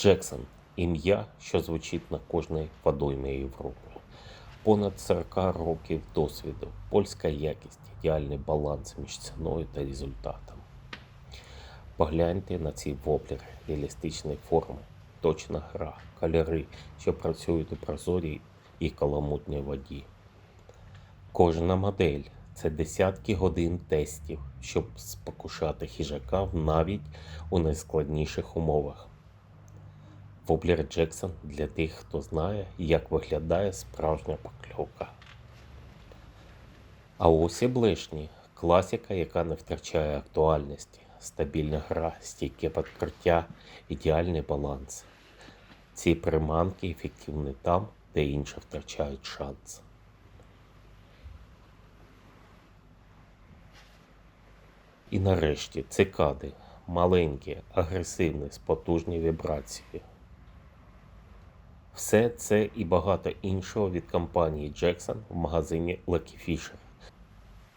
Джексон ім'я, що звучить на кожній водоймі Європи. Понад 40 років досвіду, польська якість, ідеальний баланс між ціною та результатом. Погляньте на ці воблери, реалістичні форми, точна гра, кольори, що працюють у прозорій і каламутній воді. Кожна модель це десятки годин тестів, щоб спокушати хижака навіть у найскладніших умовах. Воблер Джексон для тих, хто знає, як виглядає справжня покльовка. А ось і блешні класика, яка не втрачає актуальності, стабільна гра, стійке підкриття, ідеальний баланс. Ці приманки ефективні там, де інші втрачають шанс. І нарешті цикади маленькі, агресивні, з потужні вібрації. Все це і багато іншого від компанії Jackson в магазині Lucky Fisher.